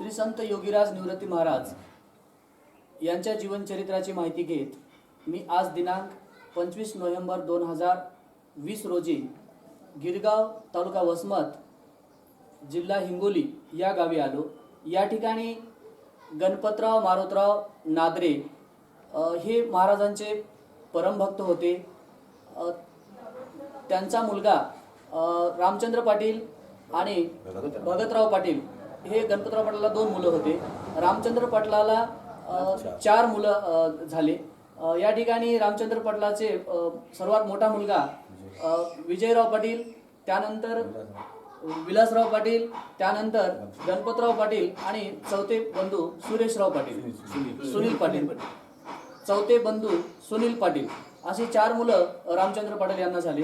श्री संत योगीराज निवृत्ती महाराज यांच्या जीवनचरित्राची माहिती घेत मी आज दिनांक पंचवीस नोव्हेंबर दोन हजार वीस रोजी गिरगाव तालुका वसमत जिल्हा हिंगोली या गावी आलो. या ठिकाणी गणपतराव मारुतराव नादरे हे महाराजांचे परमभक्त होते. त्यांचा मुलगा रामचंद्र पाटील आणि भगतराव पाटील हे गणपतराव पाटलाला दोन मुलं होते. रामचंद्र पाटलाला चार मुलं झाले. या ठिकाणी रामचंद्र पाटलाचे सर्वात मोठा मुलगा विजयराव पाटील त्यानंतर विलासराव पाटील त्यानंतर गणपतराव पाटील आणि चौथे बंधू सुरेशराव पाटील. सुनील पाटील. चौथे बंधू सुनील पाटील. अशी चार मुलं रामचंद्र पाटील यांना झाले.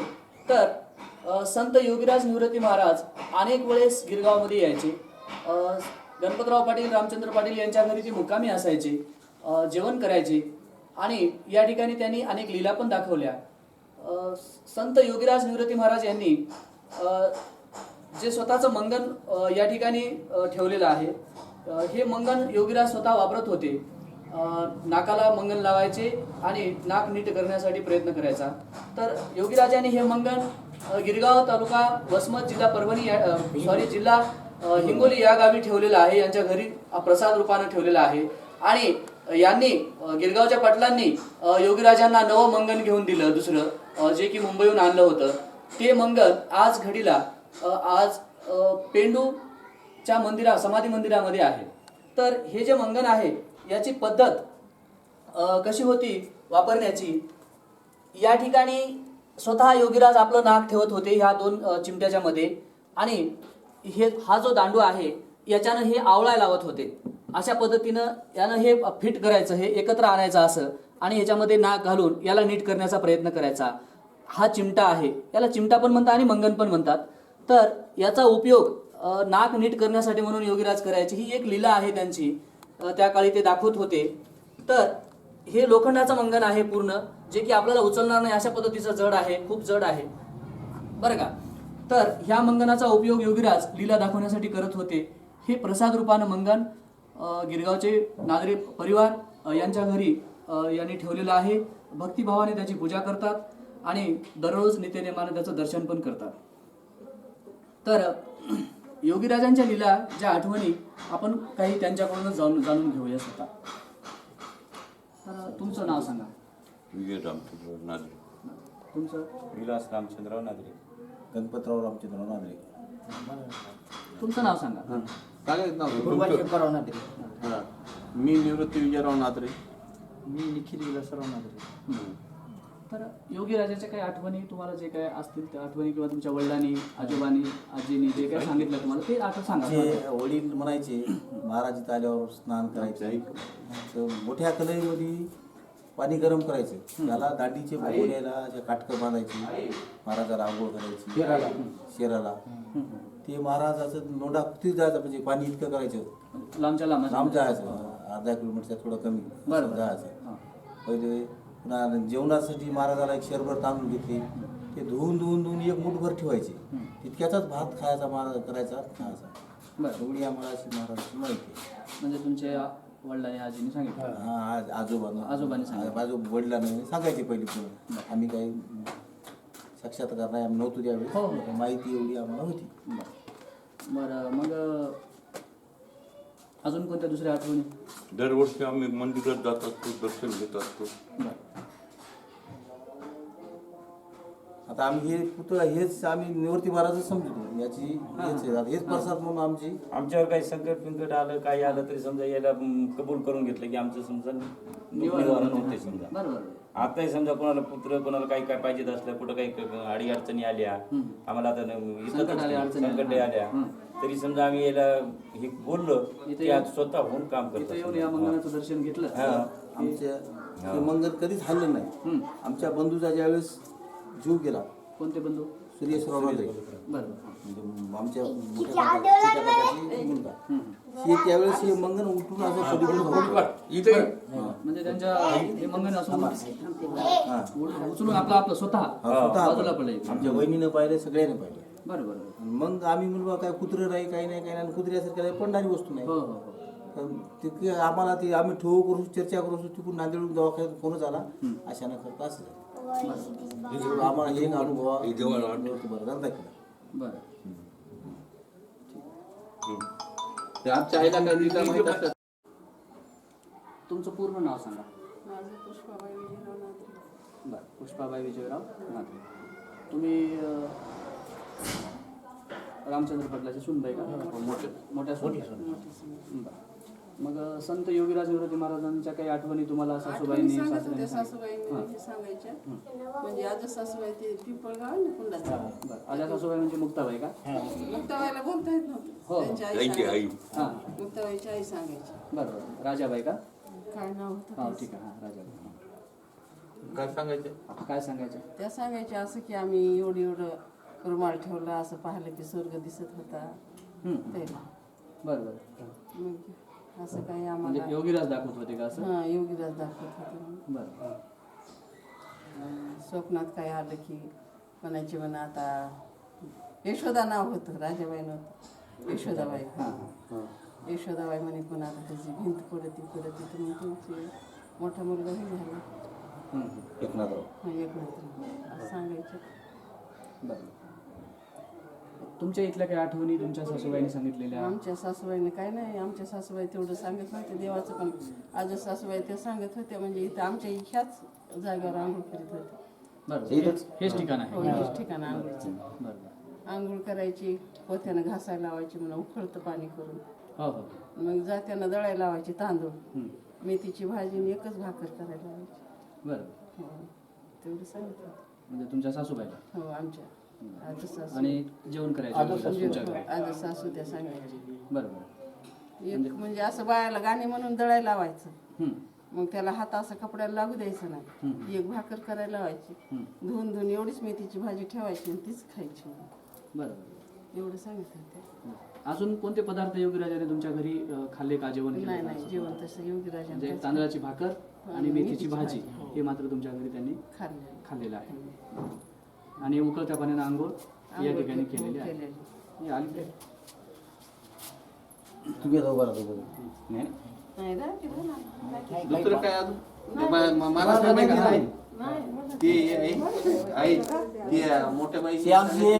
तर संत योगीराज निवृत्ती महाराज अनेक वेळेस गिरगावमध्ये यायचे. गणपतराव पाटील रामचंद्र पाटील यांच्या घरी ते मुक्कामी असायचे जेवण करायचे आणि या ठिकाणी त्यांनी अनेक लीला पण दाखवल्या. संत योगीराज निवृत्ती महाराज यांनी जे स्वतःचं मंगन या ठिकाणी ठेवलेलं आहे. हे मंगन योगीराज स्वतः वापरत होते. नाकाला मंगन लावायचे आणि नाक नीट करण्यासाठी प्रयत्न करायचा. तर योगीराजांनी हे मंगन गिरगाव तालुका वसमत जिल्हा परभणी या सॉरी जिल्हा हिंगोली या गावी ठेवलेलं आहे यांच्या घरी प्रसाद रूपानं ठेवलेलं आहे. आणि यांनी गिरगावच्या पाटलांनी योगीराजांना नवं मंगन घेऊन दिलं दुसरं जे की मुंबईहून आणलं होतं. ते मंगन आज घडीला आज पेंडूच्या मंदिरा समाधी मंदिरामध्ये आहे. तर हे जे मंगन आहे याची पद्धत कशी होती वापरण्याची? या ठिकाणी स्वतः योगीराज आपलं नाक ठेवत होते ह्या दोन चिमट्याच्या मध्ये. आणि हे हा जो दांडू आहे याच्यानं हे आवळाय लावत होते. अशा पद्धतीनं यानं हे फिट करायचं हे एकत्र आणायचं असं आणि याच्यामध्ये नाक घालून याला नीट करण्याचा प्रयत्न करायचा. हा चिमटा आहे. याला चिमटा पण म्हणतात आणि मंगन पण म्हणतात. तर याचा उपयोग नाक नीट करण्यासाठी म्हणून योगीराज करायची ही एक लीला आहे त्यांची. त्या काळी ते दाखवत होते. तर हे लोखंडाचं मंगन आहे पूर्ण जे की आपल्याला उचलणार नाही अशा पद्धतीचं जड आहे. खूप जड आहे. बरं का? तर ह्या मंगनाचा उपयोग योगीराज लीला दाखवण्यासाठी करत होते. हे प्रसाद रूपानं मंगन गिरगावचे नागरी परिवार यांच्या घरी यांनी ठेवलेलं आहे. भक्तिभावाने त्याची पूजा करतात आणि दररोज नित्यनेमाने त्याचं दर्शन पण करतात. तर योगीराजांच्या लीला ज्या आठवणी आपण काही त्यांच्याकडूनच जाणून जाणून घेऊया स्वतः. तर तुमचं नाव सांगा. तुमचं? विलास रामचंद्रराव नादरे गणपतराव रामचंद्र नांदरे तुमचं नाव सांगा. सांगायचं नाव गुरुबाई शंकरराव नांदरे हा. मी निवृत्ती विजयराव नादरे मी निखिल विलासराव नांदरे तर योगीराजाच्या काही आठवणी तुम्हाला जे काय असतील त्या आठवणी किंवा तुमच्या वडिलांनी आजोबांनी आजीनी जे काय सांगितलं तुम्हाला ते आठवण सांगा वडील म्हणायचे महाराज इथं आल्यावर स्नान करायचे. तर मोठ्या कलईमध्ये पाणी गरम करायचं. त्याला दांडीचे यायला जे काटकं बांधायची महाराजाला आंघोळ करायची शेराला. शेराला. ते महाराजाचं नोंडा किती जायचं म्हणजे पाणी इतकं करायचं. लांबच्या लांब लांब जायचं. अर्धा किलोमीटरच्या थोडं कमी. जायचं. पहिले पुन्हा जेवणासाठी महाराजाला एक शेरभर तांदूळ घेतले. ते धुवून धुवून धुवून एक मुठभर ठेवायचे. तितक्याचाच भात खायचा महाराज करायचा. खायचा एवढी आम्हाला अशी महाराजाची माहिती. म्हणजे तुमच्या वडिलांनी आजीने सांगितलं. हा आज आजोबांना. आजोबांनी सांगितलं. आजो वडिलांना सांगायचे पहिली पुढे आम्ही काही साक्षात्कार नाही आम्ही नव्हतो हो, हो. त्यावेळी माहिती एवढी आम्हाला होती. बरं. बरं मग अं, अजून कोणत्या दुसऱ्या आठवणी? दरवर्षी आम्ही मंदिरात जात असतो दर्शन घेत असतो. बरं. आता आम्ही हे पुतळा हेच आम्ही निवृत्ती महाराजच समजतो याची हेच आहे. आता हेच प्रसाद म्हणून आमची. आमच्यावर काही संकट पिंकट आलं काही आलं तरी समजा याला म, कबूल करून घेतलं की आमचं समजा निवारण होते. समजा. आताही समजा कोणाला पुत्र कोणाला काही काय पाहिजेत असलं कुठं काही अडी अडचणी आल्या आम्हाला आता न- संकट आले, आल्या. तरी समजा आम्ही याला हे बोललो की आज स्वतः होऊन काम इथं येऊन या करतो मंगनाचं दर्शन घेतलं. हा. आमच्या मंगल कधीच हल्लं नाही. आमच्या बंधूचा ज्यावेळेस जीव गेला. कोणते बंधू? सुरेशराव बरं. म्हणजे आमच्या मोठ्या काका- छोट्या काकाची मुलगा. हे त्यावेळेस हे मंगन उठून असं होतं. म्हणजे त्यांच्या हे. मंगन असं हा. उचलून आपलं आपलं स्वतः. हा, स्वतः बाजूला पडले. आमच्या वहिनीनं पाहिले सगळ्यांनी पाहिले बरं बरं बरं. मग आम्ही म्हणलो काय कुत्रं राही काही नाही काही नाही. कुत्र्यासारखं काही पडणारी वस्तू नाही. हो हो हो. तर ते की आम्हाला ते आम्ही ठेवू करू चर्चा करू तिकडून नांदेड दवाखान्यात फोनच आला अचानक करता असं झालं. हे जेवढं आम्हाला एक अनुभव बरं ते आमच्या आईला काही दिलं माहीत असतं तुमचं पूर्ण नाव सांगा माझं पुष्पाबाई विजयराव बरं पुष्पाबाई विजयराव नात्रे तुम्ही अं, रामचंद्र पटलाचे सुनबाई का मोठे मोठ्या सुन मग संत योगीराज निवृत्ती महाराजांच्या काही आठवणी तुम्हाला सासूबाईंनी सांगत होत्या? सासूबाईंनी हां. म्हणजे सांगायच्या. म्हणजे आज सासूबाई ते पिंपळगाव ना कुंडाचं. बरं. आजा सासूबाई म्हणजे मुक्ताबाई का? मुक्ताबाईला बोलता येत हो. नव्हतं त्यांची आई त्यांची आई. सांगायची. हां. मुक्ताबाईची आई सांगायची. बरं बरं. राजाबाई का? काय नाव होतं हो? ठीक आहे. हां राजाबाई. हां. काय सांगायचं? काय सांगायचं? त्या सांगायच्या असं की आम्ही एवढं एवढं रुमाल ठेवला असं पाहिलं की स्वर्ग दिसत होता. हं. असं काही म्हणजे आम्हाला योगीराज दाखवत होते का असं? हा योगीराज दाखवत होते. बरं. स्वप्नात काय आलं की म्हणायचे म्हणा आता यशोदा नाव होतं राजाबाई नव्हतं. यशोदाबाई. हां हां यशोदाबाई म्हणे आता त्याची भिंत पडती पडती तर मग तुमची मोठा मुलगा हे झाला. हं. एकनाथराव. हा, एकनाथ असं सांगायचं. बरं. तुमच्या इथल्या काही आठवणी तुमच्या सासूबाईंनी सांगितलेल्या? आमच्या सासूबाईने काय नाही आमच्या सासूबाई तेवढं सांगत नव्हते देवाचं पण आज सासूबाई ते सांगत होत्या म्हणजे इथं आमच्या ह्याच जागेवर आंघोळ करीत होते? हेच ठिकाण आहे. हो हेच ठिकाण आंघोळीचं. आंघोळ करायची पोत्यानं घासायला लावायची म्हणून उखळतं पाणी करून. हो हो. मग जात्यानं दळायला लावायची तांदूळ. हं. मेथीची भाजी आणि एकच भाकर करायला लावायची. बरं. हो तेवढं सांगितलं म्हणजे तुमच्या सासूबाईला? हो आमच्या. आज सासू. आणि जेवण करायचं आज सासू. त्या सांगायची. बरं बरं. एक म्हणजे असं बायाला गाणे म्हणून दळायला लावायचं. हं. मग त्याला हात असं कपड्याला लागू द्यायचं नाही. एक भाकर करायला लावायची. हं. धुवून धुवून एवढीच मेथीची भाजी ठेवायची आणि तीच खायची बरं बरं. एवढं सांगितलं ते अजून कोणते पदार्थ योगीराजाने तुमच्या घरी अं, खाल्ले का? जेवण केलं नाही का? नाही जेवण तसं योगी म्हणजे राजा तांदळाची भाकर आणि मेथीची भाजी हे. मात्र तुमच्या घरी त्यांनी खाल्लं खाल्लेलं आहे. आणि उकळत्या पाण्यानं आंघोळ या ठिकाणी केलेली आहे हे आली? तुम्ही आता उभा. नाही. दुसरं काय अजून ते मा- मा- मला सांगायचं नाही नाही बोला. ती आई आई ती मोठ्या बाई ते आमचे